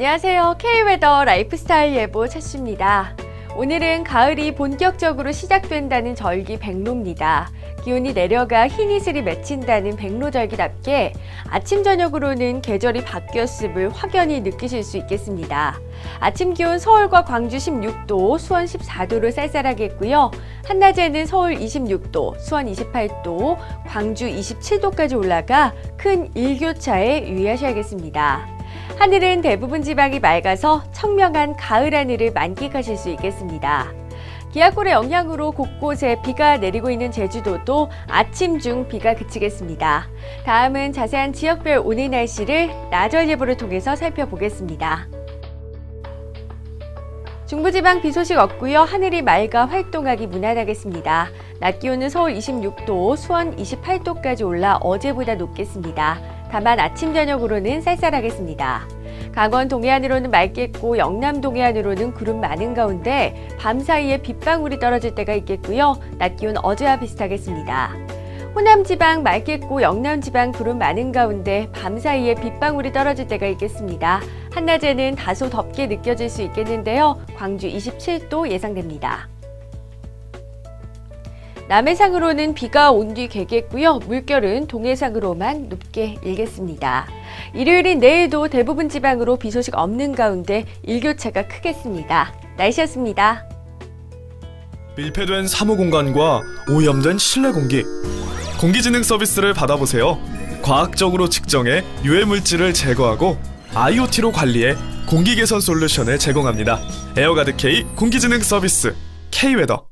안녕하세요. K웨더 라이프스타일 예보 차수입니다. 오늘은 가을이 본격적으로 시작된다는 절기 백로입니다. 기온이 내려가 흰 이슬이 맺힌다는 백로절기답게 아침 저녁으로는 계절이 바뀌었음을 확연히 느끼실 수 있겠습니다. 아침 기온 서울과 광주 16도, 수원 14도로 쌀쌀하겠고요. 한낮에는 서울 26도, 수원 28도, 광주 27도까지 올라가 큰 일교차에 유의하셔야겠습니다. 하늘은 대부분 지방이 맑아서 청명한 가을 하늘을 만끽하실 수 있겠습니다. 기압골의 영향으로 곳곳에 비가 내리고 있는 제주도도 아침 중 비가 그치겠습니다. 다음은 자세한 지역별 오늘 날씨를 나절 예보를 통해서 살펴보겠습니다. 중부지방 비 소식 없고요. 하늘이 맑아 활동하기 무난하겠습니다. 낮 기온은 서울 26도, 수원 28도까지 올라 어제보다 높겠습니다. 다만 아침 저녁으로는 쌀쌀하겠습니다. 강원 동해안으로는 맑겠고 영남 동해안으로는 구름 많은 가운데 밤 사이에 빗방울이 떨어질 때가 있겠고요. 낮 기온 어제와 비슷하겠습니다. 호남 지방 맑겠고 영남 지방 구름 많은 가운데 밤 사이에 빗방울이 떨어질 때가 있겠습니다. 한낮에는 다소 덥게 느껴질 수 있겠는데요. 광주 27도 예상됩니다. 남해상으로는 비가 온 뒤 개겠고요. 물결은 동해상으로만 높게 일겠습니다. 일요일인 내일도 대부분 지방으로 비 소식 없는 가운데 일교차가 크겠습니다. 날씨였습니다. 밀폐된 사무 공간과 오염된 실내 공기. 공기진흥 서비스를 받아보세요. 과학적으로 측정해 유해 물질을 제거하고 IoT로 관리해 공기 개선 솔루션을 제공합니다. 에어가드 K 공기진흥 서비스 K웨더.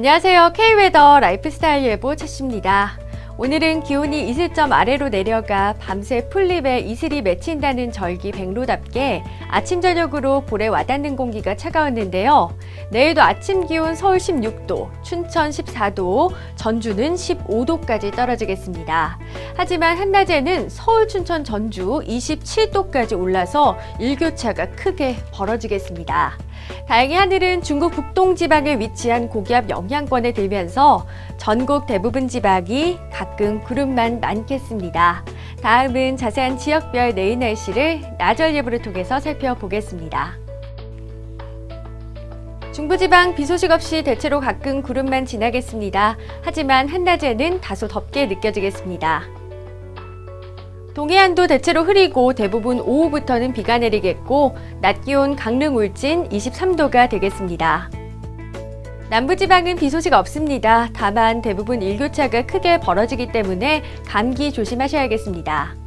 안녕하세요. K웨더 라이프스타일 예보 차수입니다. 오늘은 기온이 이슬점 아래로 내려가 밤새 풀립에 이슬이 맺힌다는 절기 백로답게 아침 저녁으로 볼에 와닿는 공기가 차가웠는데요. 내일도 아침 기온 서울 16도, 춘천 14도, 전주는 15도까지 떨어지겠습니다. 하지만 한낮에는 서울, 춘천, 전주 27도까지 올라서 일교차가 크게 벌어지겠습니다. 다행히 하늘은 중국 북동 지방에 위치한 고기압 영향권에 들면서 전국 대부분 지방이 가끔 구름만 많겠습니다. 다음은 자세한 지역별 내일 날씨를 나절 예보를 통해서 살펴보겠습니다. 중부지방 비 소식 없이 대체로 가끔 구름만 지나겠습니다. 하지만 한낮에는 다소 덥게 느껴지겠습니다. 동해안도 대체로 흐리고 대부분 오후부터는 비가 내리겠고 낮 기온 강릉 울진 23도가 되겠습니다. 남부지방은 비 소식 없습니다. 다만 대부분 일교차가 크게 벌어지기 때문에 감기 조심하셔야겠습니다.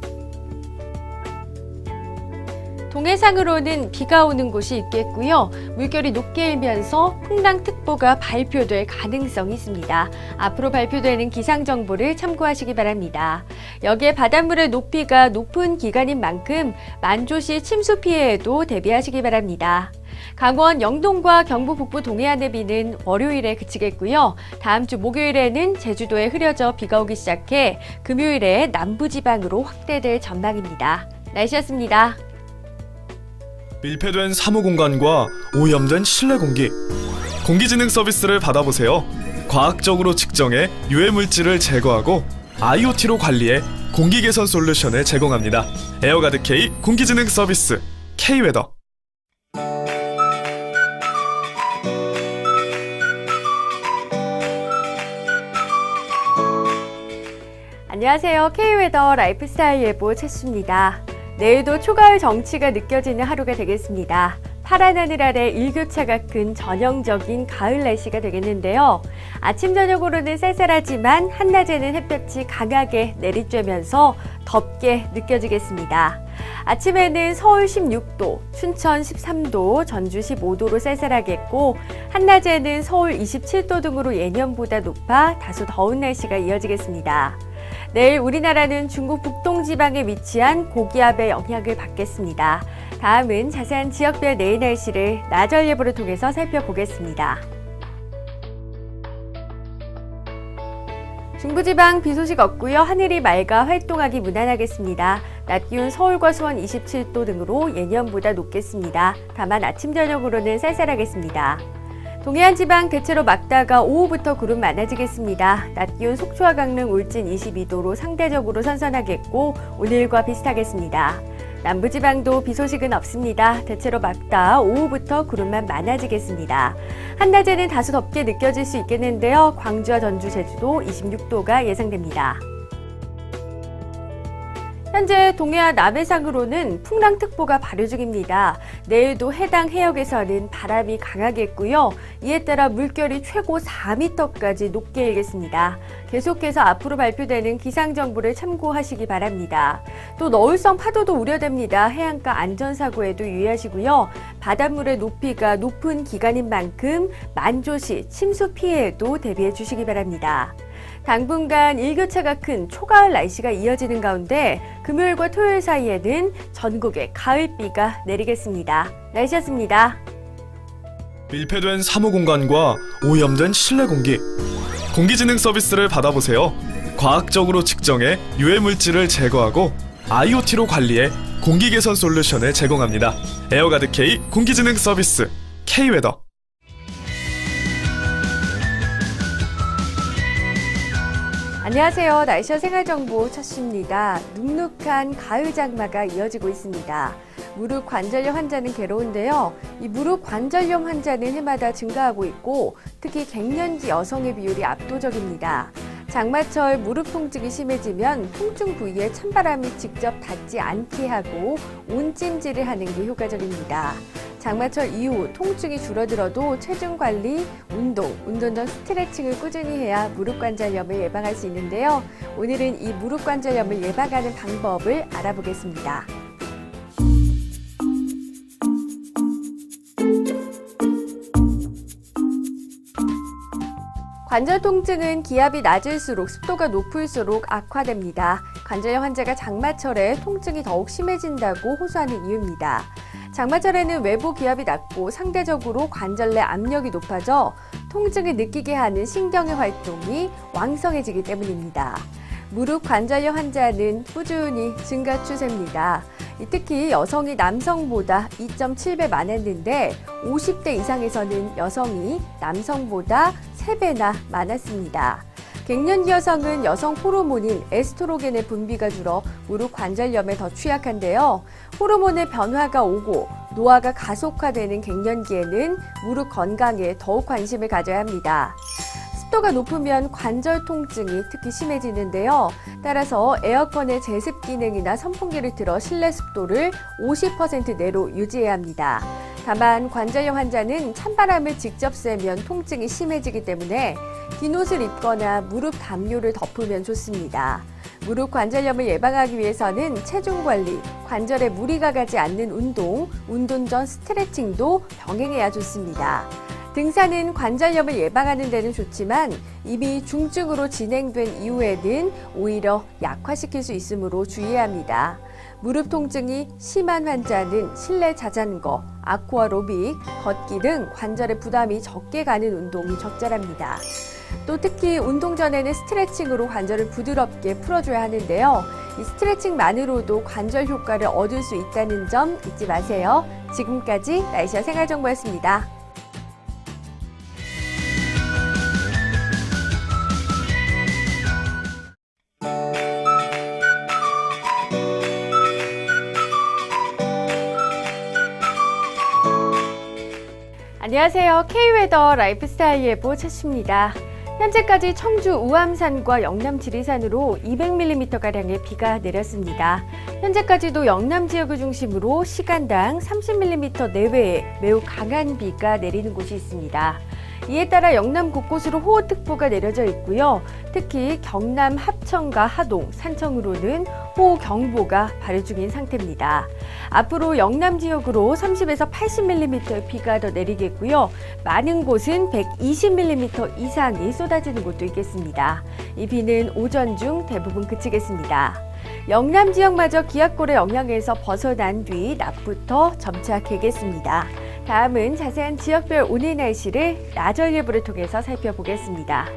동해상으로는 비가 오는 곳이 있겠고요. 물결이 높게 일면서 풍랑특보가 발표될 가능성이 있습니다. 앞으로 발표되는 기상 정보를 참고하시기 바랍니다. 여기에 바닷물의 높이가 높은 기간인 만큼 만조시 침수 피해에도 대비하시기 바랍니다. 강원 영동과 경북 북부 동해안의 비는 월요일에 그치겠고요. 다음 주 목요일에는 제주도에 흐려져 비가 오기 시작해 금요일에 남부지방으로 확대될 전망입니다. 날씨였습니다. 밀폐된 사무 공간과 오염된 실내 공기. 공기진흥 서비스를 받아보세요. 과학적으로 측정해 유해 물질을 제거하고 IoT로 관리해 공기 개선 솔루션을 제공합니다. 에어가드 K 공기진흥 서비스 K웨더. 안녕하세요. K웨더 라이프스타일 예보 채수입니다. 내일도 초가을 정치가 느껴지는 하루가 되겠습니다. 파란 하늘 아래 일교차가 큰 전형적인 가을 날씨가 되겠는데요. 아침 저녁으로는 쌀쌀하지만 한낮에는 햇볕이 강하게 내리쬐면서 덥게 느껴지겠습니다. 아침에는 서울 16도, 춘천 13도, 전주 15도로 쌀쌀하겠고 한낮에는 서울 27도 등으로 예년보다 높아 다소 더운 날씨가 이어지겠습니다. 내일 우리나라는 중국 북동 지방에 위치한 고기압의 영향을 받겠습니다. 다음은 자세한 지역별 내일 날씨를 나절 예보를 통해서 살펴보겠습니다. 중부지방 비 소식 없고요. 하늘이 맑아 활동하기 무난하겠습니다. 낮 기온 서울과 수원 27도 등으로 예년보다 높겠습니다. 다만 아침 저녁으로는 쌀쌀하겠습니다. 동해안 지방 대체로 맑다가 오후부터 구름 많아지겠습니다. 낮 기온 속초와 강릉 울진 22도로 상대적으로 선선하겠고 오늘과 비슷하겠습니다. 남부지방도 비 소식은 없습니다. 대체로 맑다 오후부터 구름만 많아지겠습니다. 한낮에는 다소 덥게 느껴질 수 있겠는데요. 광주와 전주, 제주도 26도가 예상됩니다. 현재 동해안 남해상으로는 풍랑특보가 발효 중입니다. 내일도 해당 해역에서는 바람이 강하겠고요. 이에 따라 물결이 최고 4m까지 높게 일겠습니다. 계속해서 앞으로 발표되는 기상 정보를 참고하시기 바랍니다. 또 너울성 파도도 우려됩니다. 해안가 안전사고에도 유의하시고요. 바닷물의 높이가 높은 기간인 만큼 만조시 침수 피해에도 대비해 주시기 바랍니다. 당분간 일교차가 큰 초가을 날씨가 이어지는 가운데 금요일과 토요일 사이에는 전국에 가을비가 내리겠습니다. 날씨였습니다. 밀폐된 사무 공간과 오염된 실내 공기, 공기지능 서비스를 받아보세요. 과학적으로 측정해 유해 물질을 제거하고 IoT로 관리해 공기 개선 솔루션을 제공합니다. 에어가드 K 공기지능 서비스 K-웨더. 안녕하세요. 날씨와 생활정보 첫입니다. 눅눅한 가을 장마가 이어지고 있습니다. 무릎 관절염 환자는 괴로운데요. 이 무릎 관절염 환자는 해마다 증가하고 있고 특히 갱년기 여성의 비율이 압도적입니다. 장마철 무릎 통증이 심해지면 통증 부위에 찬바람이 직접 닿지 않게 하고 온찜질을 하는 게 효과적입니다. 장마철 이후 통증이 줄어들어도 체중 관리, 운동, 운동 전 스트레칭을 꾸준히 해야 무릎 관절염을 예방할 수 있는데요. 오늘은 이 무릎 관절염을 예방하는 방법을 알아보겠습니다. 관절 통증은 기압이 낮을수록 습도가 높을수록 악화됩니다. 관절염 환자가 장마철에 통증이 더욱 심해진다고 호소하는 이유입니다. 장마철에는 외부 기압이 낮고 상대적으로 관절 내 압력이 높아져 통증을 느끼게 하는 신경의 활동이 왕성해지기 때문입니다. 무릎 관절염 환자는 꾸준히 증가 추세입니다. 특히 여성이 남성보다 2.7배 많았는데 50대 이상에서는 여성이 남성보다 3배나 많았습니다. 갱년기 여성은 여성 호르몬인 에스트로겐의 분비가 줄어 무릎 관절염에 더 취약한데요. 호르몬의 변화가 오고 노화가 가속화되는 갱년기에는 무릎 건강에 더욱 관심을 가져야 합니다. 습도가 높으면 관절 통증이 특히 심해지는데요. 따라서 에어컨의 제습 기능이나 선풍기를 틀어 실내 습도를 50% 내로 유지해야 합니다. 다만 관절염 환자는 찬바람을 직접 쐬면 통증이 심해지기 때문에 긴 옷을 입거나 무릎 담요를 덮으면 좋습니다. 무릎 관절염을 예방하기 위해서는 체중 관리, 관절에 무리가 가지 않는 운동, 운동 전 스트레칭도 병행해야 좋습니다. 등산은 관절염을 예방하는 데는 좋지만 이미 중증으로 진행된 이후에는 오히려 약화시킬 수 있으므로 주의해야 합니다. 무릎 통증이 심한 환자는 실내 자전거, 아쿠아로빅, 걷기 등 관절에 부담이 적게 가는 운동이 적절합니다. 또 특히 운동 전에는 스트레칭으로 관절을 부드럽게 풀어줘야 하는데요. 이 스트레칭만으로도 관절 효과를 얻을 수 있다는 점 잊지 마세요. 지금까지 날씨와 생활정보였습니다. 안녕하세요. K웨더 라이프스타일 예보 최씨입니다. 현재까지 청주 우암산과 영남 지리산으로 200mm가량의 비가 내렸습니다. 현재까지도 영남 지역을 중심으로 시간당 30mm 내외의 매우 강한 비가 내리는 곳이 있습니다. 이에 따라 영남 곳곳으로 호우특보가 내려져 있고요. 특히 경남 합천과 하동, 산청으로는 호우경보가 발효 중인 상태입니다. 앞으로 영남 지역으로 30에서 80mm의 비가 더 내리겠고요. 많은 곳은 120mm 이상이 쏟아지는 곳도 있겠습니다. 이 비는 오전 중 대부분 그치겠습니다. 영남 지역마저 기압골의 영향에서 벗어난 뒤 낮부터 점차 개겠습니다. 다음은 자세한 지역별 오늘 날씨를 나절 예보를 통해서 살펴보겠습니다.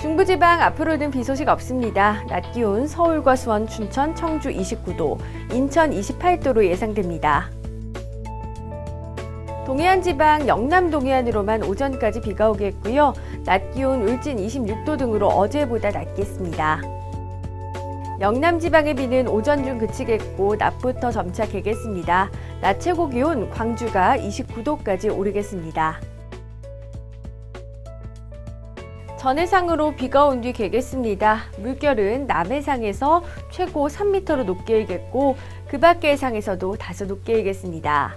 중부지방 앞으로는 비 소식 없습니다. 낮 기온 서울과 수원, 춘천, 청주 29도, 인천 28도로 예상됩니다. 동해안 지방 영남 동해안으로만 오전까지 비가 오겠고요. 낮 기온 울진 26도 등으로 어제보다 낮겠습니다. 영남 지방의 비는 오전 중 그치겠고 낮부터 점차 개겠습니다. 낮 최고 기온 광주가 29도까지 오르겠습니다. 전해상으로 비가 온 뒤 개겠습니다. 물결은 남해상에서 최고 3m로 높게 일겠고 그 밖의 해상에서도 다소 높게 일겠습니다.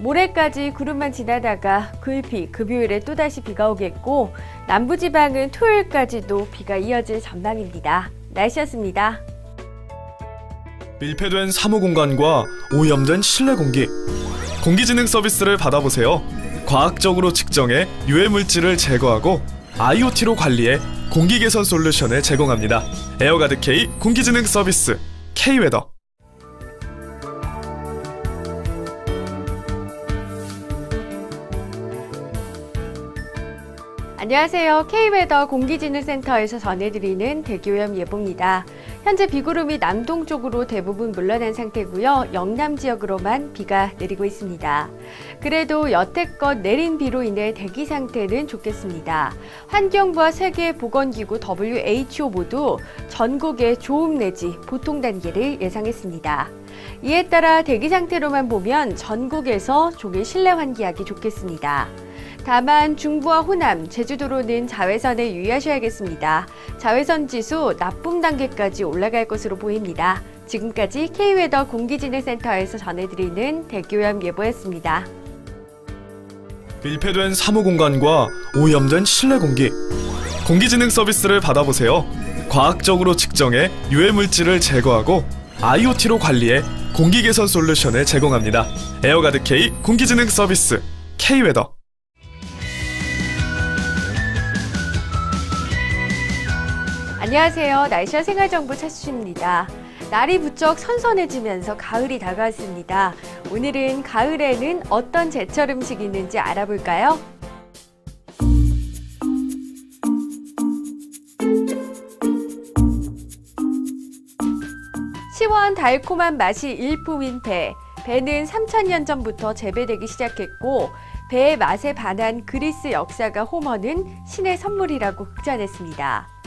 모레까지 구름만 지나다가 글비, 금요일에 또다시 비가 오겠고 남부지방은 토요일까지도 비가 이어질 전망입니다. 날씨였습니다. 밀폐된 사무 공간과 오염된 실내 공기. 공기진흥 서비스를 받아보세요. 과학적으로 측정해 유해 물질을 제거하고 IoT로 관리해 공기 개선 솔루션을 제공합니다. 에어가드 K 공기진흥 서비스 K웨더. 안녕하세요. K웨더 공기진흥센터에서 전해드리는 대기오염 예보입니다. 현재 비구름이 남동쪽으로 대부분 물러난 상태고요. 영남 지역으로만 비가 내리고 있습니다. 그래도 여태껏 내린 비로 인해 대기 상태는 좋겠습니다. 환경부와 세계보건기구 WHO 모두 전국의 좋음 내지 보통 단계를 예상했습니다. 이에 따라 대기 상태로만 보면 전국에서 종일 실내 환기하기 좋겠습니다. 다만 중부와 호남, 제주도로는 자외선에 유의하셔야겠습니다. 자외선 지수 나쁨 단계까지 올라갈 것으로 보입니다. 지금까지 K웨더 공기진흥센터에서 전해드리는 대기오염 예보였습니다. 밀폐된 사무 공간과 오염된 실내 공기. 공기진흥 서비스를 받아보세요. 과학적으로 측정해 유해 물질을 제거하고 IoT로 관리해 공기 개선 솔루션을 제공합니다. 에어가드 K 공기진흥 서비스 K웨더. 안녕하세요. 날씨와 생활정보 차수입니다. 날이 부쩍 선선해지면서 가을이 다가왔습니다. 오늘은 가을에는 어떤 제철 음식이 있는지 알아볼까요? 시원 달콤한 맛이 일품인 배. 배는 3,000년 전부터 재배되기 시작했고, 배의 맛에 반한 그리스 역사가 호머는 신의 선물이라고 극찬했습니다.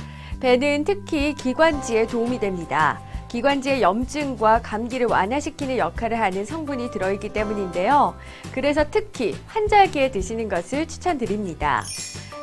배는 특히 기관지에 도움이 됩니다. 기관지의 염증과 감기를 완화시키는 역할을 하는 성분이 들어있기 때문인데요. 그래서 특히 환절기에 드시는 것을 추천드립니다.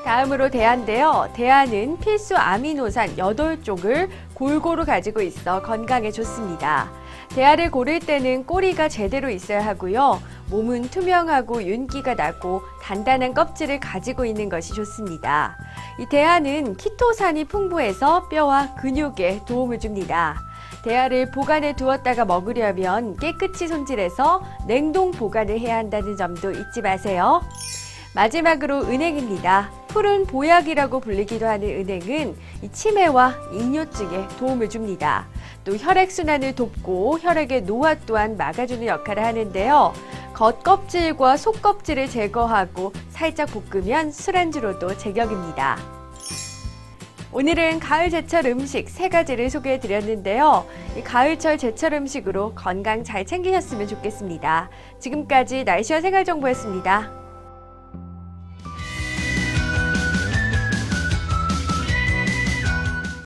다음으로 대한인데요. 대한은 필수 아미노산 8쪽을 골고루 가지고 있어 건강에 좋습니다. 대하를 고를 때는 꼬리가 제대로 있어야 하고요. 몸은 투명하고 윤기가 나고 단단한 껍질을 가지고 있는 것이 좋습니다. 이 대하는 키토산이 풍부해서 뼈와 근육에 도움을 줍니다. 대하를 보관해 두었다가 먹으려면 깨끗이 손질해서 냉동 보관을 해야 한다는 점도 잊지 마세요. 마지막으로 은행입니다. 푸른 보약이라고 불리기도 하는 은행은 이 치매와 이뇨증에 도움을 줍니다. 또 혈액순환을 돕고 혈액의 노화 또한 막아주는 역할을 하는데요. 겉껍질과 속껍질을 제거하고 살짝 볶으면 술안주로도 제격입니다. 오늘은 가을 제철 음식 세 가지를 소개해 드렸는데요. 이 가을철 제철 음식으로 건강 잘 챙기셨으면 좋겠습니다. 지금까지 날씨와 생활 정보였습니다.